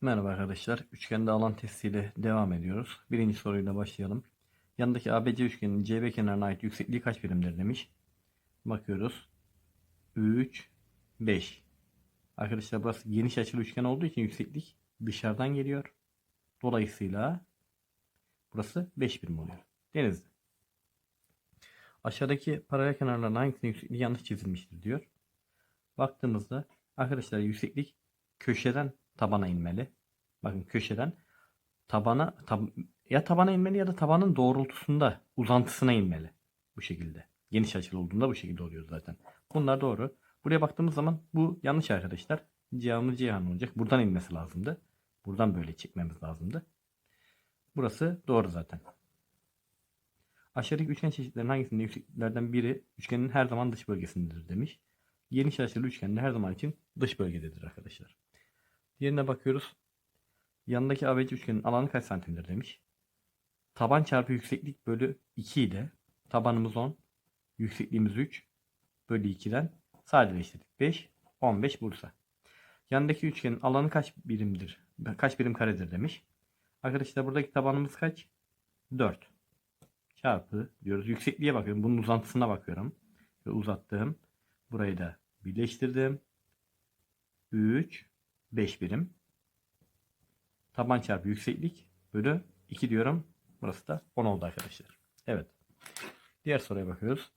Merhaba arkadaşlar. Üçgende alan testiyle devam ediyoruz. Birinci soruyla başlayalım. Yanındaki ABC üçgeninin CB kenarına ait yüksekliği kaç birimdir demiş. Bakıyoruz. 3, 5. Arkadaşlar burası geniş açılı üçgen olduğu için yükseklik dışarıdan geliyor. Dolayısıyla burası 5 birim oluyor. Denizli. Aşağıdaki paralel kenarların hangisinin yüksekliği yanlış çizilmiştir diyor. Baktığımızda arkadaşlar yükseklik köşeden tabana inmeli. Bakın köşeden tabana tab- ya tabana inmeli ya da tabanın doğrultusunda uzantısına inmeli. Bu şekilde. Geniş açılı olduğunda bu şekilde oluyor zaten. Bunlar doğru. Buraya baktığımız zaman bu yanlış arkadaşlar. Cihanlı Cihan olacak. Buradan inmesi lazımdı. Buradan böyle çekmemiz lazımdı. Burası doğru zaten. Aşağıdaki üçgen çeşitlerinin hangisinde yüksekliklerden biri üçgenin her zaman dış bölgesindedir demiş. Geniş açılı üçgende her zaman için dış bölgededir arkadaşlar. Diğerine bakıyoruz. Yanındaki ABC üçgenin alanı kaç santimdir demiş. Taban çarpı yükseklik bölü 2 ile tabanımız 10, yüksekliğimiz 3 bölü 2'den sadeleştirdik. 5, 15 Bursa. Yanındaki üçgenin alanı kaç birimdir? Kaç birim karedir demiş. Arkadaşlar buradaki tabanımız kaç? 4. Çarpı diyoruz. Yüksekliğe bakıyorum. Bunun uzantısına bakıyorum. Ve uzattım. Burayı da birleştirdim. 3 5 birim. Taban çarpı yükseklik bölü 2 diyorum. Burası da 10 oldu arkadaşlar. Evet. Diğer soruya bakıyoruz.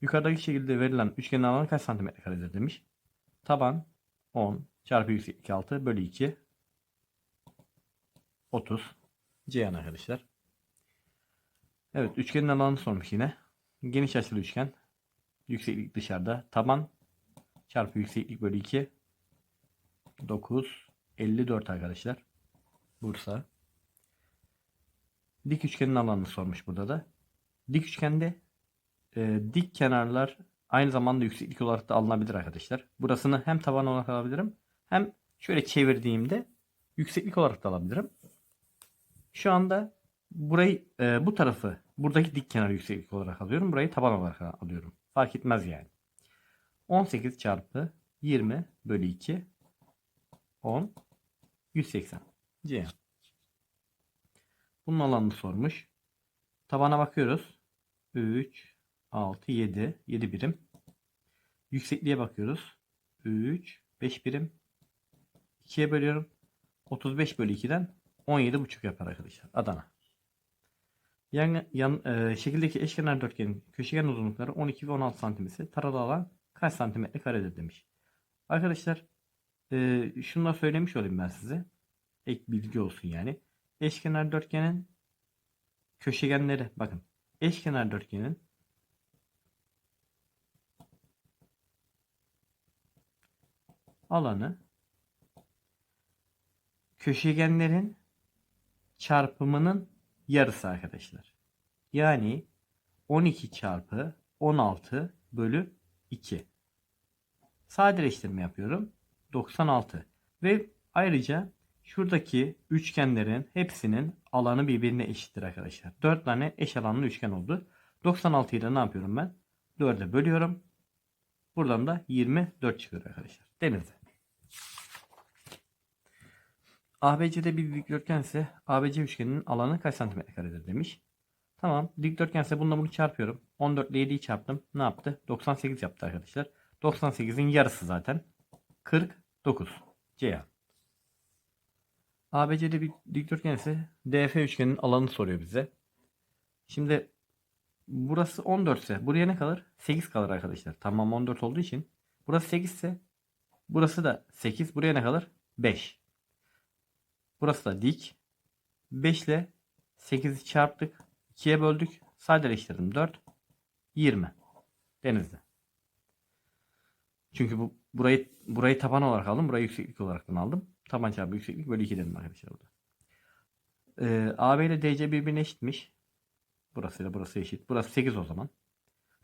Yukarıdaki şekilde verilen üçgenin alanı kaç santimetre karedir demiş. Taban 10 çarpı yükseklik 6 bölü 2 30 Ceyhan arkadaşlar. Evet üçgenin alanını sormuş yine. Geniş açılı üçgen. Yükseklik dışarıda. Taban çarpı yükseklik bölü 2 9 54 arkadaşlar. Bursa. Dik üçgenin alanını sormuş burada da. Dik üçgende e, dik kenarlar aynı zamanda yükseklik olarak da alınabilir arkadaşlar. Burasını hem taban olarak alabilirim hem şöyle çevirdiğimde yükseklik olarak da alabilirim. Şu anda burayı e, bu tarafı buradaki dik kenarı yükseklik olarak alıyorum. Burayı taban olarak alıyorum. Fark etmez yani. 18 çarpı 20 bölü 2 10 180 C. Bunun alanını sormuş. Tabana bakıyoruz. 3 6 7 7 birim. Yüksekliğe bakıyoruz. 3 5 birim. 2'ye bölüyorum. 35 bölü 2'den 17,5 yapar arkadaşlar. Adana. Yan, yan e, şekildeki eşkenar dörtgenin köşegen uzunlukları 12 ve 16 santim ise taralı alan kaç santimetre karedir demiş. Arkadaşlar e, şunu da söylemiş olayım ben size. Ek bilgi olsun yani. Eşkenar dörtgenin köşegenleri bakın. Eşkenar dörtgenin alanı köşegenlerin çarpımının yarısı arkadaşlar. Yani 12 çarpı 16 bölü 2. Sadeleştirme yapıyorum. 96. Ve ayrıca şuradaki üçgenlerin hepsinin alanı birbirine eşittir arkadaşlar. 4 tane eş alanlı üçgen oldu. 96'yı da ne yapıyorum ben? 4'e bölüyorum. Buradan da 24 çıkıyor arkadaşlar. Denizli. ABC'de bir dikdörtgen ise ABC üçgeninin alanı kaç santimetre karedir demiş. Tamam dikdörtgen ise bununla bunu çarpıyorum. 14 ile 7'yi çarptım. Ne yaptı? 98 yaptı arkadaşlar. 98'in yarısı zaten. 49. C. ABC'de bir dikdörtgen ise DF üçgeninin alanını soruyor bize. Şimdi burası 14 ise buraya ne kalır? 8 kalır arkadaşlar. Tamam 14 olduğu için. Burası 8 ise burası da 8. Buraya ne kalır? 5. Burası da dik. 5 ile 8'i çarptık. 2'ye böldük. Sadeleştirdim. 4. 20. Denizli. Çünkü bu burayı burayı taban olarak aldım. Burayı yükseklik olarak aldım. Taban çarpı yükseklik bölü 2 dedim arkadaşlar burada. Ee, AB ile DC birbirine eşitmiş. Burası ile burası eşit. Burası 8 o zaman.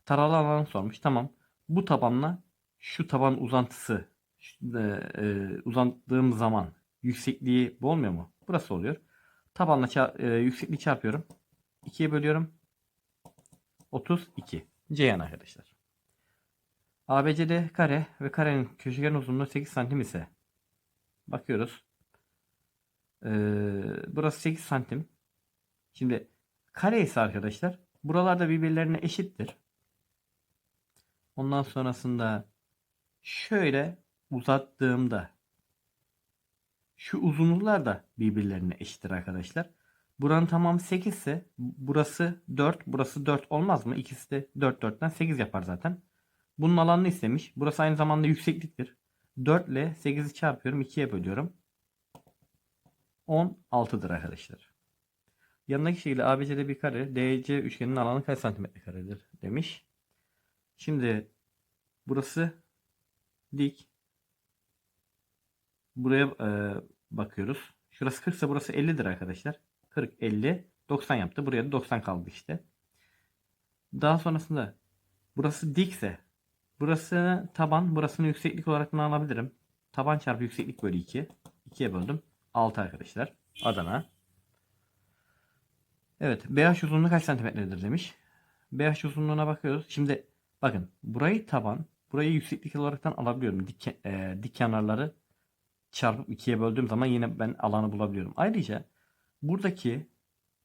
Taralı alanı sormuş. Tamam. Bu tabanla şu taban uzantısı şu, e, e, uzandığım zaman yüksekliği bu olmuyor mu? Burası oluyor. Tabanla ça- e, yüksekliği çarpıyorum. 2'ye bölüyorum. 32. Ceyhan arkadaşlar. ABCD kare ve karenin köşegen uzunluğu 8 santim ise bakıyoruz. Ee, burası 8 santim. Şimdi kare ise arkadaşlar buralarda birbirlerine eşittir. Ondan sonrasında şöyle uzattığımda şu uzunluklar da birbirlerine eşittir arkadaşlar. Buranın tamamı 8 ise burası 4, burası 4 olmaz mı? İkisi de 4 4'ten 8 yapar zaten. Bunun alanını istemiş. Burası aynı zamanda yüksekliktir. 4 ile 8'i çarpıyorum 2'ye bölüyorum. 16'dır arkadaşlar. Yanındaki şekilde ABC'de bir kare, DC üçgeninin alanı kaç santimetre karedir demiş. Şimdi burası dik. Buraya e, bakıyoruz. Şurası 40 ise burası 50'dir arkadaşlar. 40, 50, 90 yaptı. Buraya da 90 kaldı işte. Daha sonrasında burası dikse burası taban, burasını yükseklik olarak ne alabilirim? Taban çarpı yükseklik bölü 2. 2'ye böldüm. 6 arkadaşlar. Adana. Evet. BH uzunluğu kaç santimetredir demiş. BH uzunluğuna bakıyoruz. Şimdi bakın burayı taban, burayı yükseklik olaraktan alabiliyorum. Dik, e, dik kenarları çarpıp 2'ye böldüğüm zaman yine ben alanı bulabiliyorum. Ayrıca buradaki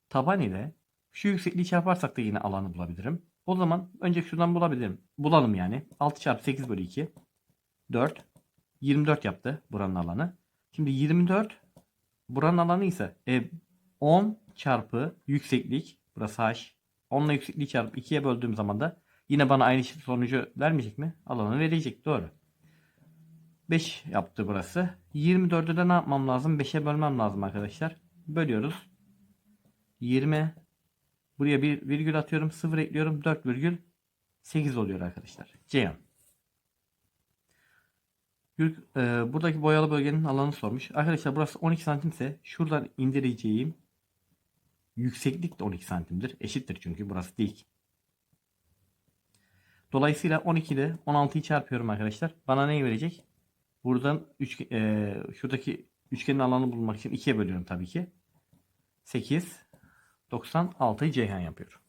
taban ile şu yüksekliği çarparsak da yine alanı bulabilirim. O zaman önce şuradan bulabilirim. Bulalım yani. 6 çarpı 8 bölü 2. 4. 24 yaptı buranın alanı. Şimdi 24 buranın alanı ise e, 10 çarpı yükseklik. Burası h. 10 ile yüksekliği çarpıp 2'ye böldüğüm zaman da yine bana aynı sonucu vermeyecek mi? Alanı verecek. Doğru. 5 yaptı burası. 24'ü de ne yapmam lazım? 5'e bölmem lazım arkadaşlar. Bölüyoruz. 20 Buraya bir virgül atıyorum. 0 ekliyorum. 4 virgül 8 oluyor arkadaşlar. Ceyhan. E, buradaki boyalı bölgenin alanını sormuş. Arkadaşlar burası 12 santim ise şuradan indireceğim yükseklik de 12 santimdir. Eşittir çünkü burası dik. Dolayısıyla 12 ile 16'yı çarpıyorum arkadaşlar. Bana neyi verecek? Buradan üç, e, şuradaki üçgenin alanını bulmak için 2'ye bölüyorum tabii ki. 8 96'yı Ceyhan yapıyor.